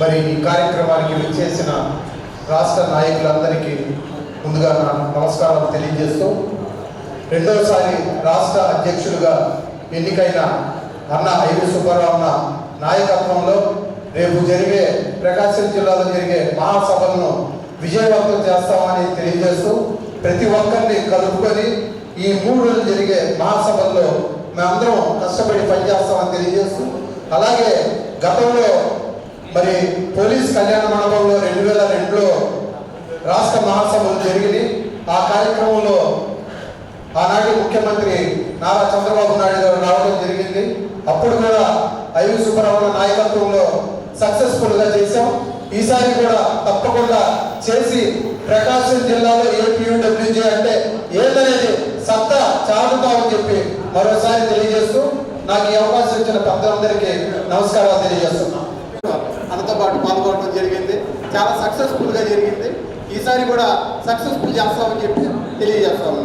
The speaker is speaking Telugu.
మరి ఈ కార్యక్రమానికి విచ్చేసిన రాష్ట్ర నాయకులందరికీ ముందుగా నా నమస్కారాలు తెలియజేస్తూ రెండోసారి రాష్ట్ర అధ్యక్షులుగా ఎన్నికైన అన్న ఐవి సుబ్బారావున నాయకత్వంలో రేపు జరిగే ప్రకాశం జిల్లాలో జరిగే మహాసభలను విజయవంతం చేస్తామని తెలియజేస్తూ ప్రతి ఒక్కరిని కలుపుకొని ఈ మూడు రోజులు జరిగే మహాసభల్లో మేమందరం కష్టపడి పనిచేస్తామని తెలియజేస్తూ అలాగే గతంలో మరి పోలీస్ కళ్యాణ మండపంలో రెండు వేల రెండులో రాష్ట్ర మహాసభలు జరిగింది ఆ కార్యక్రమంలో ఆనాటి ముఖ్యమంత్రి నారా చంద్రబాబు నాయుడు గారు రావడం జరిగింది. అప్పుడు కూడా ఐవి సుబ్బరావు నాయకత్వంలో సక్సెస్ఫుల్గా చేశాం. ఈసారి కూడా తప్పకుండా చేసి ప్రకాశం జిల్లాలో ఏపీయూడబ్ల్యూజే అంటే ఏదనేది సత్తా చాటుతామని చెప్పి మరోసారి తెలియజేస్తూ నాకు ఈ అవకాశం ఇచ్చిన పెద్దలందరికీ నమస్కారాలు తెలియజేస్తున్నాను చాలా సక్సెస్ఫుల్గా జరిగింది. ఈసారి కూడా సక్సెస్ఫుల్ చేస్తామని చెప్పి తెలియజేస్తాము